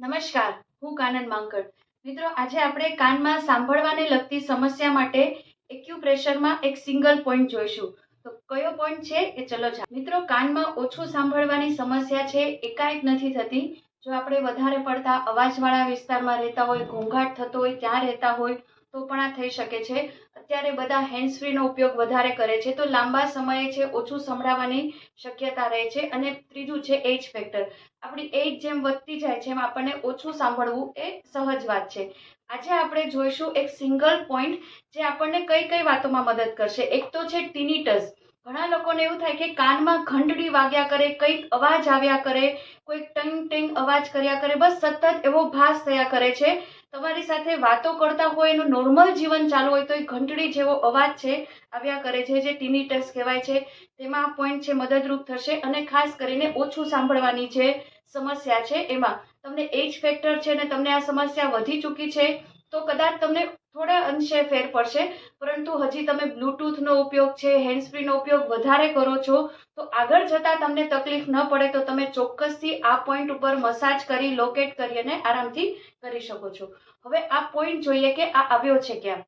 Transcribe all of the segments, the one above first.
નમસ્કાર, હું કાનન માંકડ. મિત્રો, આજે આપણે કાનમાં સાંભળવાને લગતી સમસ્યા માટે એક્યુપ્રેશરમાં એક સિંગલ પોઈન્ટ જોઈશું. તો કયો પોઈન્ટ છે એ ચલો જા મિત્રો, કાનમાં ઓછું સાંભળવાની સમસ્યા છે, એકાએક નથી થતી. જો આપણે વધારે પડતા અવાજવાળા વિસ્તારમાં રહેતા હોય, ઘોંઘાટ થતો હોય, ત્યાં રહેતા હોય, તો પણ આ થઈ શકે છે. અત્યારે બધા હેન્ડ ફ્રીનો ઉપયોગ વધારે કરે છે. તો લાંબા સમયે છે, ઓછું સંભળાવવાની શક્યતા રહે છે. અને ત્રીજું છે એજ ફેક્ટર આપણી એજ જેમ વધતી જાય છે, એમ આપણને ઓછું સાંભળવું એ સહજ વાત છે. આજે આપણે જોઈશું એક સિંગલ પોઈન્ટ જે આપણને કઈ કઈ વાતોમાં મદદ કરશે. એક તો છે ટીનીટસ ઘણા લોકોને એવું થાય કે કાનમાં ઘંટડી વાગ્યા કરે, કંઈક અવાજ આવ્યા કરે કોઈક ટંગ ટેંગ અવાજ કર્યા કરે, બસ સતત એવો ભાસ થયા કરે છે. તમારી સાથે વાતો કરતા હોય એનું નોર્મલ જીવન ચાલુ હોય તો એ ઘંટડી જેવો અવાજ છે, આવ્યા કરે છે, જે ટીનીટસ કહેવાય છે, તેમાં આ પોઈન્ટ છે, મદદરૂપ થશે અને ખાસ કરીને ઓછું સાંભળવાની જે સમસ્યા છે એમાં. તમને એજ ફેક્ટર છે ને તમને આ સમસ્યા વધી ચૂકી છે તો કદાચ તમને થોડા અંશે ફેર પડશે, પરંતુ હજી તમે બ્લૂટૂથનો ઉપયોગ છે હેન્ડસ્ફ્રીનો ઉપયોગ વધારે કરો છો, તો આગળ જતાં તમને તકલીફ ન પડે તો તમે ચોક્કસથી આ પોઈન્ટ ઉપર મસાજ કરી લોકેટ કરી અને આરામથી કરી શકો છો. હવે આ પોઈન્ટ જોઈએ કે આ આવ્યો છે ક્યાં?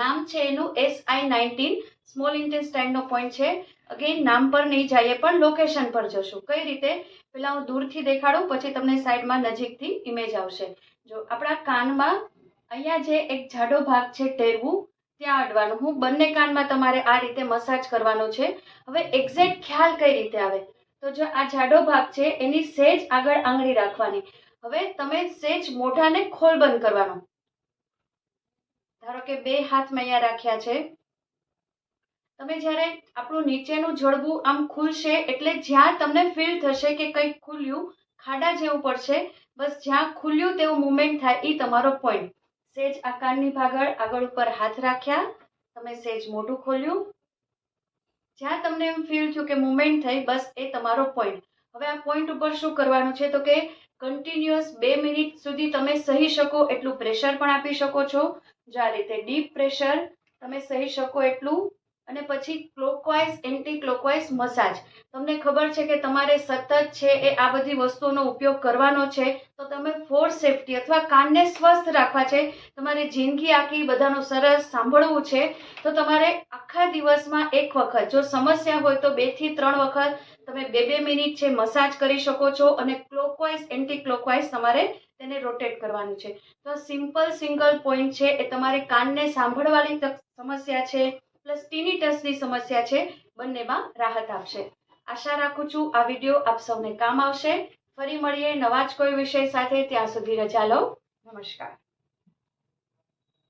નામ છે એનું એસ આઈ નાઇન્ટીન સ્મોલ ઇન્ટેસ્ટાઇનનો પોઈન્ટ છે. અગેન નામ પર નહીં જઈએ, પણ લોકેશન પર જશું. કઈ રીતે? પેલા હું દૂરથી દેખાડું, પછી તમને સાઈડમાં નજીકથી ઇમેજ આવશે. જો આપણા કાનમાં અહીંયા જે એક જાડો ભાગ છે ટેરવું, ત્યાં અડવાનું. હું બંને કાનમાં તમારે આ રીતે મસાજ કરવાનો છે. હવે એક્ઝેક્ટ ખ્યાલ કઈ રીતે આવે? તો જો આ જાડો ભાગ છે, એની સેજ આગળ આંગળી રાખવાની. હવે તમે સેજ મોઢાને ખોલ બંધ કરવાનો. ધારો કે બે હાથ મેં અહીંયા રાખ્યા છે. તમે જ્યારે આપણું નીચેનું જડબું આમ ખુલશે એટલે જ્યાં તમને ફીલ થશે કે કંઈક ખુલ્યું, ખાડા જેવું પડશે, બસ જ્યાં ખુલ્યું તેવું મુવમેન્ટ થાય એ તમારો પોઈન્ટ સેજ આકારની ભાગળ આગળ ઉપર હાથ રાખ્યા. તમે સેજ મોઢું ખોલ્યું. જ્યાં તમને એમ ફીલ થયું કે મુવમેન્ટ થઈ, બસ એ તમારો પોઈન્ટ હવે આ પોઈન્ટ ઉપર શું કરવાનું છે? તો કે કન્ટિન્યુઅસ બે મિનિટ સુધી તમે સહી શકો એટલું પ્રેશર પણ આપી શકો છો. જો આ રીતે ડીપ પ્રેશર તમે સહી શકો એટલું અને પછી ક્લોકવાઇઝ એન્ટી ક્લોકવાઇઝ મસાજ તમને ખબર છે કે તમારે સતત છે એ આ બધી વસ્તુઓનો ઉપયોગ કરવાનો છે, તો તમે ફોર સેફટી અથવા કાનને સ્વસ્થ રાખવા છે, તમારે જિંદગી આખી બધાનું સરસ સાંભળવું છે, તો તમારે આખા દિવસમાં એક વખત, જો સમસ્યા હોય તો બેથી ત્રણ વખત તમે બે બે મિનિટ છે મસાજ કરી શકો છો અને ક્લોકવાઇઝ એન્ટી ક્લોકવાઇઝ તમારે તેને રોટેટ કરવાનું છે. તો સિમ્પલ સિંગલ પોઈન્ટ છે એ તમારે કાનને સાંભળવાની સમસ્યા છે પ્લસ ટીનીટસની સમસ્યા છે, બંનેમાં રાહત આપશે. આશા રાખું છું આ વીડિયો આપ સૌને કામ આવશે. ફરી મળીએ નવા જ કોઈ વિષય સાથે, ત્યાં સુધી રજા લઉં નમસ્કાર.